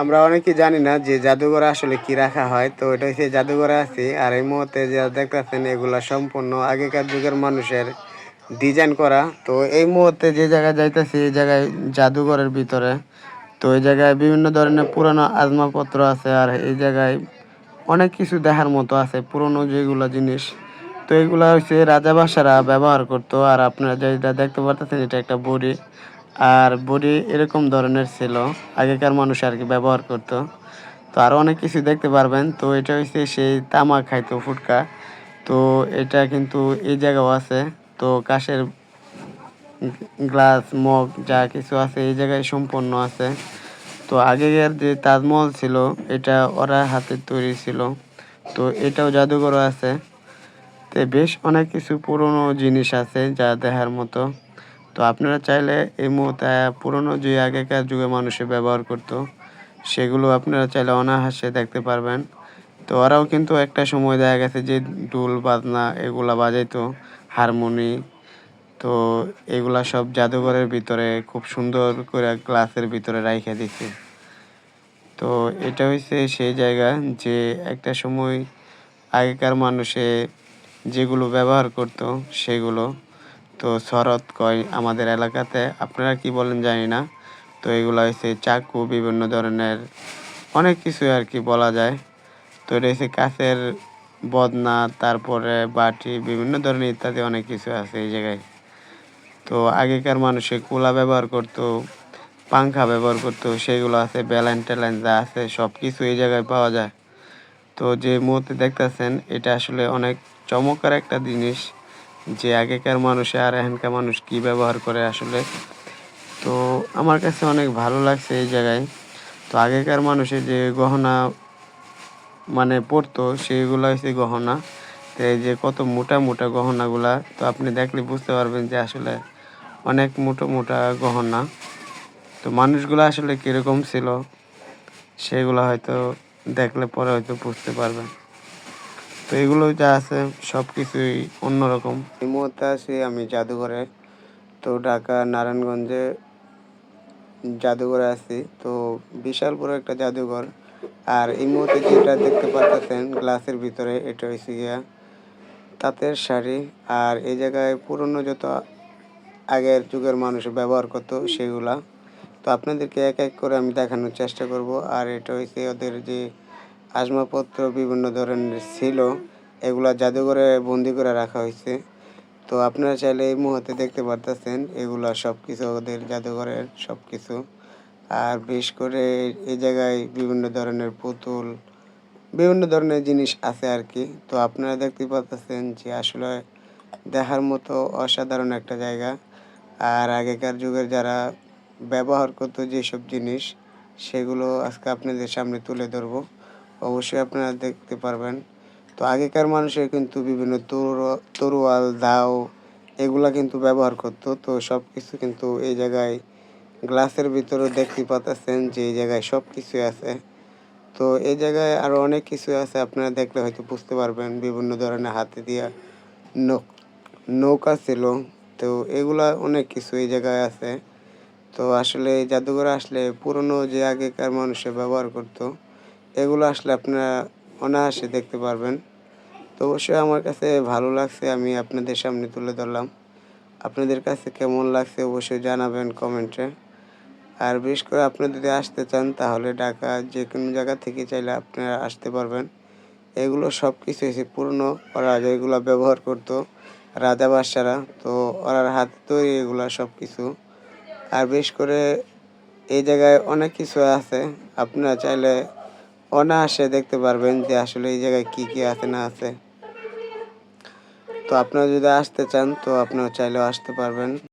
আমরা অনেকে জানি না যে জাদুঘরে আসলে কি রাখা হয়, তো এটা হচ্ছে জাদুঘরে আছে। আর এই মুহূর্তে যা দেখতেছেন, এগুলা সম্পূর্ণ আগেকার যুগের মানুষের ডিজাইন করা। তো এই মুহূর্তে যে জায়গায় যাইতেছি, এই জায়গায় জাদুঘরের ভিতরে। তো এই জায়গায় বিভিন্ন ধরনের পুরানো আসবাবপত্র আছে, আর এই জায়গায় অনেক কিছু দেখার মতো আছে, পুরনো যেগুলো জিনিস। তো এগুলা হচ্ছে রাজাবাসারা ব্যবহার করতো, আর আপনারা যেটা দেখতে পারতেছেন, এটা একটা বড়ি। আর বড়ি এরকম ধরনের ছিল, আগেকার মানুষ আর কি ব্যবহার করতো। তো আরও অনেক কিছু দেখতে পারবেন। তো এটা হচ্ছে সেই তামাক খাইতো ফুটকা। তো এটা কিন্তু এই জায়গাও আছে। তো কাশের গ্লাস, মগ যা কিছু আছে এই জায়গায় সম্পন্ন আছে। তো আগেকার যে তাজমহল ছিল, এটা ওরা হাতে তৈরি ছিল। তো এটাও জাদুঘর আছে। তো বেশ অনেক কিছু পুরনো জিনিস আছে যা দেখার মতো। তো আপনারা চাইলে এই মুহূর্তে পুরনো যে আগেকার যুগে মানুষে ব্যবহার করতো, সেগুলো আপনারা চাইলে অনাহাসে দেখতে পারবেন। তো ওরাও কিন্তু একটা সময় দেখা গেছে যে ডুল বাজনা এগুলা বাজাইতো, হারমোনি। তো এগুলা সব জাদুঘরের ভিতরে খুব সুন্দর করে গ্লাসের ভিতরে রাইখে দিছে। তো এটা হচ্ছে সেই জায়গা যে একটা সময় আগেকার মানুষে যেগুলো ব্যবহার করত, সেগুলো তো শরৎ কয় আমাদের এলাকাতে, আপনারা কি বলেন জানি না। তো এগুলো হচ্ছে চাকু, বিভিন্ন ধরনের অনেক কিছু আর কি বলা যায়। তো এটা হচ্ছে কাছের বদনা, তারপরে বাটি, বিভিন্ন ধরনের ইত্যাদি অনেক কিছু আছে এই জায়গায়। তো আগেকার মানুষে কুলা ব্যবহার করতো, পাংখা ব্যবহার করতো, সেগুলো আছে, ব্যালেন ট্যালেন যা আছে, সব কিছু এই জায়গায় পাওয়া যায়। তো যে মুহূর্তে দেখতেছেন, এটা আসলে অনেক চমৎকার একটা জিনিস। যে আগেকার মানুষে আর এখনকার মানুষ কি ব্যবহার করে আসলে? তো আমার কাছে অনেক ভালো লাগছে এই জায়গায়। তো আগেকার মানুষে যে গহনা মানে পরতো, সেইগুলো হচ্ছে গহনা। তো এই যে কত মোটা মোটা গহনাগুলা, তো আপনি দেখলে বুঝতে পারবেন যে আসলে অনেক মোটো মোটা গহনা। তো মানুষগুলো আসলে কীরকম ছিল, সেগুলো হয়তো দেখলে পরে হয়তো বুঝতে পারবেন। তো এগুলো যা আছে সব কিছুই অন্যরকম। এই মুহূর্তে আছি আমি জাদুঘরে। তো ঢাকা, নারায়ণগঞ্জে জাদুঘরে আছি। তো বিশাল বড় একটা জাদুঘর। আর এই মুহূর্তে যেটা দেখতে পাচ্ছেন গ্লাসের ভিতরে, এটা হয়েছে গিয়া তাঁতের শাড়ি। আর এই জায়গায় পুরনো যত আগের যুগের মানুষ ব্যবহার করতো সেগুলা। তো আপনাদেরকে এক এক করে আমি দেখানোর চেষ্টা করব। আর এটা হয়েছে ওদের যে আসবাবপত্র বিভিন্ন ধরনের ছিল, এগুলো জাদুঘরে বন্দি করে রাখা হয়েছে। তো আপনারা চাইলে এই মুহূর্তে দেখতে পারতেছেন, এগুলো সব কিছু ওদের জাদুঘরের সব কিছু আর বিশেষ করে এই জায়গায় বিভিন্ন ধরনের পুতুল, বিভিন্ন ধরনের জিনিস আছে আর কি তো আপনারা দেখতে পাচ্ছেন যে আসলে দেখার মতো অসাধারণ একটা জায়গা। আর আগেকার যুগের যারা ব্যবহার করতো যেসব জিনিস, সেগুলো আজকে আপনাদের সামনে তুলে ধরবো। অবশ্যই আপনারা দেখতে পারবেন। তো আগেকার মানুষের কিন্তু বিভিন্ন তরোয়াল, দাও এগুলা কিন্তু ব্যবহার করতো। তো সব কিছু কিন্তু এই জায়গায় গ্লাসের ভিতরে দেখতে পাতাছেন যে এই জায়গায় সব কিছু আছে। তো এই জায়গায় আরও অনেক কিছু আছে, আপনারা দেখলে হয়তো বুঝতে পারবেন। বিভিন্ন ধরনের হাতে দিয়া নৌকা ছিল। তো এগুলা অনেক কিছু এই জায়গায় আছে। তো আসলে জাদুঘরে আসলে পুরনো যে আগেকার মানুষে ব্যবহার করতো এগুলো আসলে আপনারা অনায়াসে দেখতে পারবেন। তো অবশ্যই আমার কাছে ভালো লাগছে, আমি আপনাদের সামনে তুলে ধরলাম। আপনাদের কাছে কেমন লাগছে অবশ্যই জানাবেন কমেন্টে। আর বিশেষ করে আপনি যদি আসতে চান, তাহলে ঢাকা যে কোনো জায়গা থেকে চাইলে আপনারা আসতে পারবেন। এগুলো সব কিছু এসে পুরনো ওরা যেগুলো ব্যবহার করতো, রাজা বাদশারা। তো ওরার হাতে তৈরি এগুলো সব কিছু আর বিশেষ করে এই জায়গায় অনেক কিছু আছে, আপনারা চাইলে অনায়াসে দেখতে পারবেন যে আসলে এই জায়গায় কি কি আছে, না আছে। তো আপনারা যদি আসতে চান, তো আপনারা চাইলেও আসতে পারবেন।